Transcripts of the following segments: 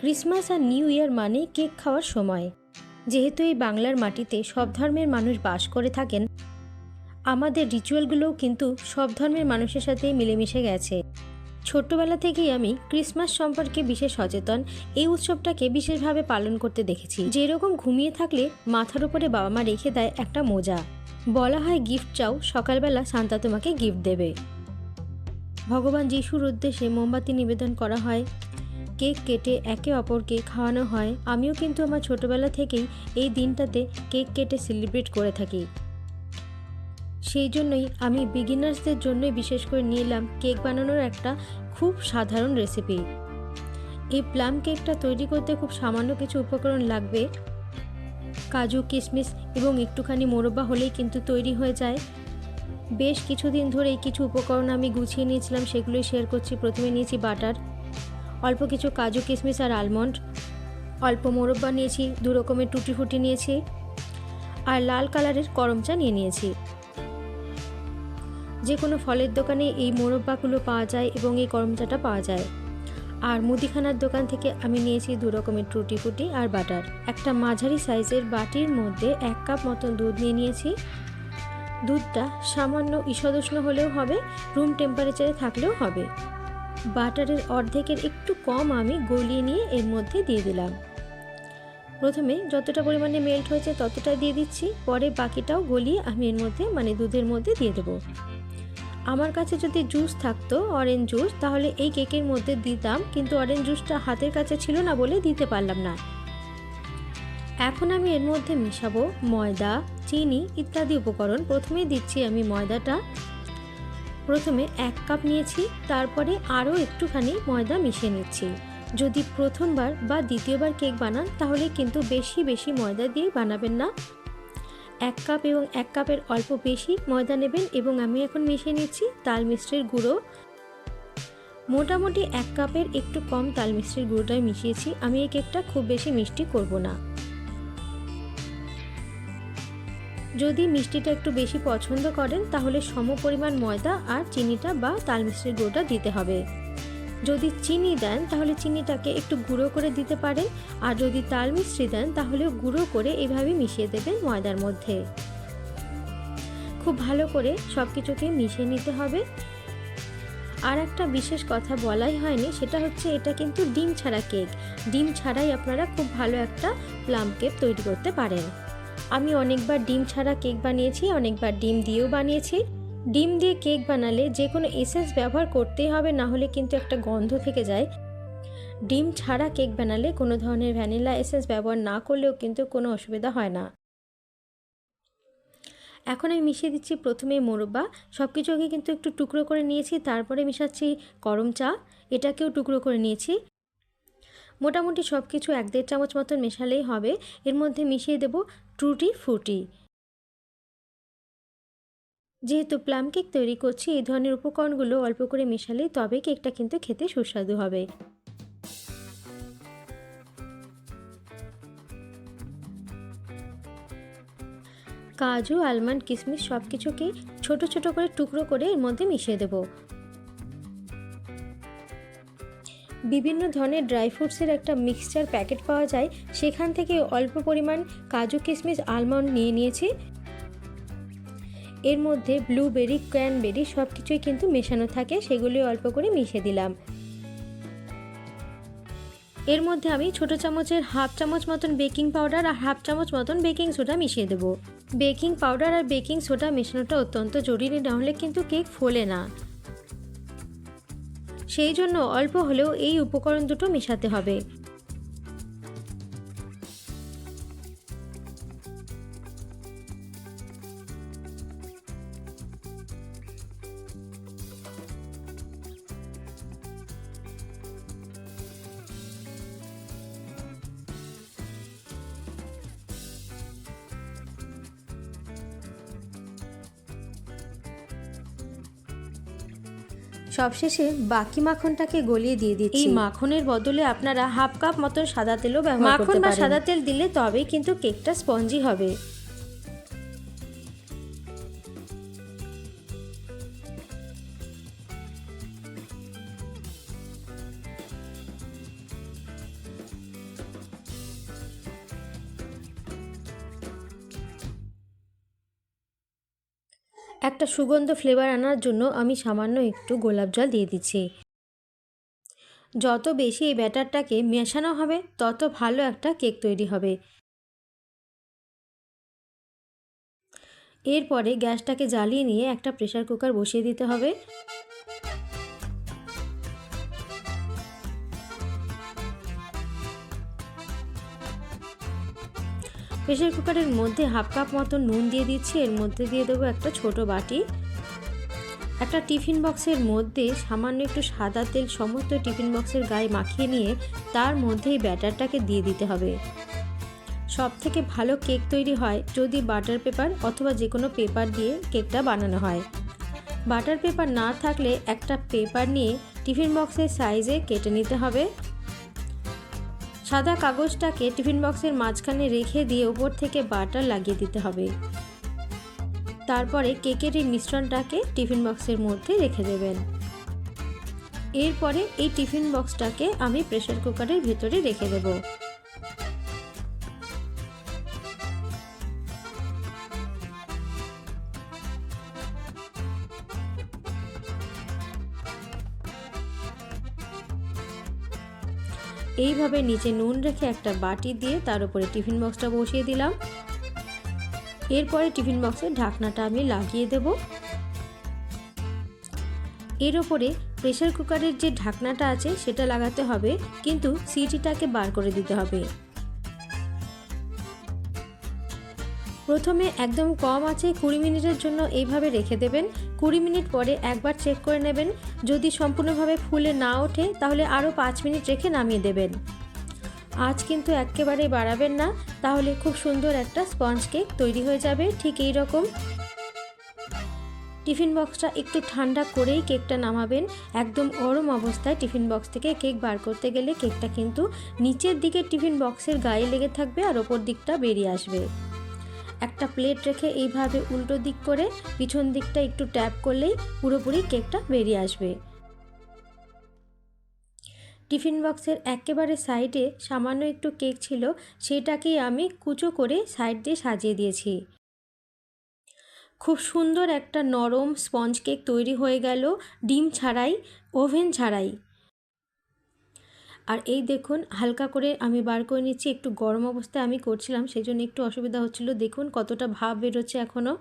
Christmas আর new year মানে cake খাওয়ার সময়। যেহেতু এই বাংলার মাটিতে সব ধর্মের মানুষ বাস করে থাকেন, আমাদের রিচুয়ালগুলোও কিন্তু সব ধর্মের মানুষের সাথেই মিলেমিশে গেছে। ছোট্টবেলা থেকেই আমি ক্রিসমাস সম্পর্কে বিশেষ সচেতন, এই উৎসবটাকে বিশেষভাবে পালন করতে দেখেছি। যেরকম ঘুমিয়ে থাকলে মাথার উপরে বাবা মা রেখে দেয় একটা মোজা। বলা হয় গিফট চাও, সকালবেলা সান্তা তোমাকে গিফট দেবে। ভগবান যিশুর উদ্দেশ্যে মোমবাতি নিবেদন করা হয়। কেক কেটে একে অপরকে খাওয়ানো হয়। আমিও কিন্তু আমার ছোটবেলা থেকেই এই দিনটাতে কেক কেটে সেলিব্রেট করে থাকি। সেই জন্যই আমি বিগিনার্সদের জন্যই বিশেষ করে নিলাম কেক বানানোর একটা খুব সাধারণ রেসিপি এই প্লাম কেকটা তৈরি করতে খুব সামান্য কিছু উপকরণ লাগবে। কাজু, কিশমিশ এবং একটুখানি মোরব্বা হলেই কিন্তু তৈরি হয়ে যায়। বেশ কিছুদিন ধরেই কিছু উপকরণ আমি গুছিয়ে নিয়েছিলাম, সেগুলোই শেয়ার করছি। প্রথমে নিয়েছি বাটার অল্প কিছু কাজু, কিশমিশ আর আলমন্ড অল্প মোরব্বা নিয়েছি, দু রকমের টুটি ফুটি নিয়েছি। আর লাল কালারের করম চা নিয়ে নিয়েছি। যে কোনো ফলের দোকানে এই মোরব্বাগুলো পাওয়া যায় এবং এই করম চাটা পাওয়া যায়। আর মুদিখানার দোকান থেকে আমি নিয়েছি দু রকমের টুটি ফুটি আর বাটার। একটা মাঝারি সাইজের বাটির মধ্যে এক কাপ মতন দুধ নিয়ে নিয়েছি। দুধটা সামান্য ঈষদুষ্ণ হলেও হবে রুম টেম্পারেচারে থাকলেও হবে। বাটারের অর্ধেকের একটু কম আমি গলিয়ে নিয়ে এর মধ্যে দিয়ে দিলাম। প্রথমে যতটা পরিমাণে মেল্ট হয়েছে ততটা দিয়ে দিচ্ছি, পরে বাকিটাও গলিয়ে আমি এর মধ্যে মানে দুধের মধ্যে দিয়ে দেবো। আমার কাছে যদি জুস থাকতো অরেঞ্জ জুস তাহলে এই কেকের মধ্যে দিতাম, কিন্তু অরেঞ্জ জুসটা হাতের কাছে ছিল না বলে দিতে পারলাম না। এখন আমি এর মধ্যে মেশাবো ময়দা, চিনি ইত্যাদি উপকরণ। প্রথমেই দিচ্ছি আমি ময়দাটা। প্রথমে এক কাপ নিয়েছি, তারপরে আরও একটুখানি ময়দা মিশিয়ে নিচ্ছি। যদি প্রথমবার বা দ্বিতীয়বার কেক বানান, তাহলে কিন্তু বেশি বেশি ময়দা দিয়ে বানাবেন না। এক কাপ এবং এক কাপের অল্প বেশি ময়দা নেবেন এবং আমি এখন মিশিয়ে নিচ্ছি তাল মিষ্টির গুঁড়ো। মোটামুটি এক কাপের একটু কম তাল মিষ্টির গুঁড়োটাই মিশিয়েছি। আমি এই কেকটা খুব বেশি মিষ্টি করব না। যদি মিষ্টিটা একটু বেশি পছন্দ করেন, তাহলে সম পরিমাণ ময়দা আর চিনিটা বা তাল মিষ্টির গুঁড়োটা দিতে হবে। যদি চিনি দেন, তাহলে চিনিটাকে একটু গুঁড়ো করে দিতে পারেন। আর যদি তাল মিষ্টি দেন তাহলে গুঁড়ো করে এভাবে মিশিয়ে দেবেন ময়দার মধ্যে। খুব ভালো করে সব কিছুকে মিশিয়ে নিতে হবে। আর একটা বিশেষ কথা বলাই হয়নি, সেটা হচ্ছে এটা কিন্তু ডিম ছাড়া কেক। ডিম ছাড়াই আপনারা খুব ভালো একটা প্লাম কেক তৈরি করতে পারেন। আমি অনেকবার ডিম ছাড়া কেক বানিয়েছি, অনেকবার ডিম দিয়েও বানিয়েছি। ডিম দিয়ে কেক বানালে যে কোনো এসেন্স ব্যবহার করতেই হবে, না হলে কিন্তু একটা গন্ধ থেকে যায়। ডিম ছাড়া কেক বানালে কোনো ধরনের ভ্যানিলা এসেন্স ব্যবহার না করলেও কিন্তু কোনো অসুবিধা হয় না। এখন আমি মিশিয়ে দিচ্ছি প্রথমে মোরব্বা। সব কিছুকে কিন্তু একটু টুকরো করে নিয়েছি, তারপরে মিশাচ্ছি গরম চা। এটাকেও টুকরো করে নিয়েছি। মোটামুটি সব কিছু এক দেড় চামচ মতন মেশালেই হবে। এর মধ্যে মিশিয়ে দেব ট্রুটি ফ্রুটি যেহেতু প্লাম কেক তৈরি করছি, এই ধরনের উপকরণগুলো অল্প করে মেশালেই তবে কেকটা কিন্তু খেতে সুস্বাদু হবে। কাজু, আলমন্ড কিশমিশ সব কিছুকে ছোট ছোট করে টুকরো করে এর মধ্যে মিশিয়ে দেব। বিভিন্ন ধরনের ড্রাই ফ্রুটসের একটা মিক্সচার প্যাকেট পাওয়া যায়। সেখান থেকে অল্প পরিমাণ কাজু কিশমিশ আলমন্ড নিয়ে নিয়েছি। এর মধ্যে ব্লুবেরি ক্র্যানবেরি সব কিছুই কিন্তু মেশানো থাকে, সেগুলি অল্প করে মিশিয়ে দিলাম। এর মধ্যে আমি ছোট চামচের হাফ চামচ মতন বেকিং পাউডার আর হাফ চামচ মতন বেকিং সোডা মিশিয়ে দেবো। বেকিং পাউডার আর বেকিং সোডা মেশানোটা অত্যন্ত জরুরি, না হলে কিন্তু কেক ফোলে না। সেই জন্য অল্প হলেও এই উপকরণ দুটো মেশাতে হবে। সবশেষে বাকি মাখনটাকে গলিয়ে দিয়ে দিচ্ছি। এই মাখনের বদলে আপনারা হাফ কাপ মতন সাদা তেলও ব্যবহার করতে পারেন মাখন বা সাদা তেল দিলে তবেই কিন্তু কেকটা স্পঞ্জি হবে। একটা সুগন্ধ ফ্লেভার আনার জন্য আমি সামান্য একটু গোলাপ জল দিয়ে দিচ্ছি। যত বেশি এই ব্যাটারটাকে মেশানো হবে, তত ভালো একটা কেক তৈরি হবে। এরপরে গ্যাসটাকে জ্বালিয়ে নিয়ে একটা প্রেশার কুকার বসিয়ে দিতে হবে। প্রেশার কুকারের মধ্যে হাফ কাপ মতো নুন দিয়ে দিচ্ছি। এর মধ্যে দিয়ে দেবো একটা ছোট বাটি। একটা টিফিন বক্সের মধ্যে সামান্য একটু সাদা তেল সমস্ত টিফিন বক্সের গায়ে মাখিয়ে নিয়ে তার মধ্যে এই ব্যাটারটাকে দিয়ে দিতে হবে। সব থেকে ভালো কেক তৈরি হয় যদি বাটার পেপার অথবা যে কোনো পেপার দিয়ে কেকটা বানানো হয়। বাটার পেপার না থাকলে একটা পেপার নিয়ে টিফিন বক্সের সাইজে কেটে নিতে হবে। সাদা কাগজটাকে টিফিন বক্সের মাঝখানে রেখে দিয়ে ওপর থেকে বাটার লাগিয়ে দিতে হবে। তারপরে কেকের এই মিশ্রণটাকে টিফিন বক্সের মধ্যে রেখে দেবেন। এরপরে এই টিফিন বক্সটাকে আমি প্রেশার কুকারের ভেতরে রেখে দেব। এইভাবে নিচে নুন রেখে একটা বাটি দিয়ে তার উপরে টিফিন বক্সটা বসিয়ে দিলাম। এরপরে টিফিন বক্সের ঢাকনাটা আমি লাগিয়ে দেব। এর ওপরে প্রেশার কুকারের যে ঢাকনাটা আছে সেটা লাগাতে হবে, কিন্তু সিটিটাকে বার করে দিতে হবে। প্রথমে একদম কম আছে, কুড়ি মিনিটের জন্য এইভাবে রেখে দেবেন। কুড়ি মিনিট পরে একবার চেক করে নেবেন। যদি সম্পূর্ণভাবে ফুলে না ওঠে, তাহলে আরও পাঁচ মিনিট রেখে নামিয়ে দেবেন। আজ কিন্তু একেবারেই বাড়াবেন না, তাহলে খুব সুন্দর একটা স্পঞ্জ কেক তৈরি হয়ে যাবে, ঠিক এই রকম। টিফিন বক্সটা একটু ঠান্ডা করেই কেকটা নামাবেন। একদম গরম অবস্থায় টিফিন বক্স থেকে কেক বার করতে গেলে কেকটা কিন্তু নিচের দিকে টিফিন বক্সের গায়ে লেগে থাকবে আর ওপর দিকটা বেরিয়ে আসবে। একটা প্লেট রেখে এইভাবে উল্টো দিক করে পিছন দিকটা একটু ট্যাপ করলেই পুরোপুরি কেকটা বেরিয়ে আসবে। টিফিন বক্সের একেবারে সাইডে সামান্য একটু কেক ছিল, সেটাকেই আমি কুচো করে সাইড দিয়ে সাজিয়ে দিয়েছি। খুব সুন্দর একটা নরম স্পঞ্জ কেক তৈরি হয়ে গেল, ডিম ছাড়াই ওভেন ছাড়াই। আর এই দেখুন, হালকা করে আমি বার করে নিচ্ছি, একটু গরম অবস্থায় আমি করছিলাম সেই জন্য একটু অসুবিধা হচ্ছিল। দেখুন কতটা ভাব বেরোচ্ছে এখনও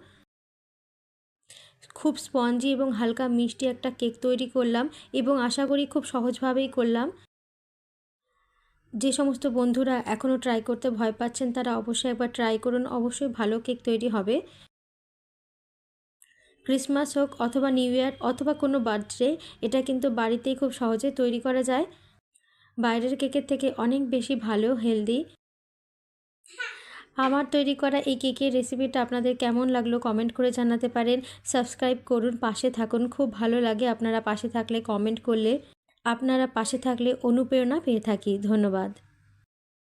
খুব স্পঞ্জি এবং হালকা মিষ্টি একটা কেক তৈরি করলাম এবং আশা করি খুব সহজভাবেই করলাম। যে সমস্ত বন্ধুরা এখনও ট্রাই করতে ভয় পাচ্ছেন, তারা অবশ্যই একবার ট্রাই করুন। অবশ্যই ভালো কেক তৈরি হবে। ক্রিসমাস হোক অথবা নিউ ইয়ার অথবা কোনো বার্থডে এটা কিন্তু বাড়িতেই খুব সহজে তৈরি করা যায়। বাইরের কেকের থেকে অনেক বেশি ভালো, হেলদি। আমার তৈরি করা এই কেকের রেসিপিটা আপনাদের কেমন লাগল কমেন্ট করে জানাতে পারেন। সাবস্ক্রাইব করুন, পাশে থাকুন। খুব ভালো লাগে আপনারা পাশে থাকলে কমেন্ট করলে। আপনারা পাশে থাকলে অনুপ্রেরণা পেয়ে থাকি। ধন্যবাদ।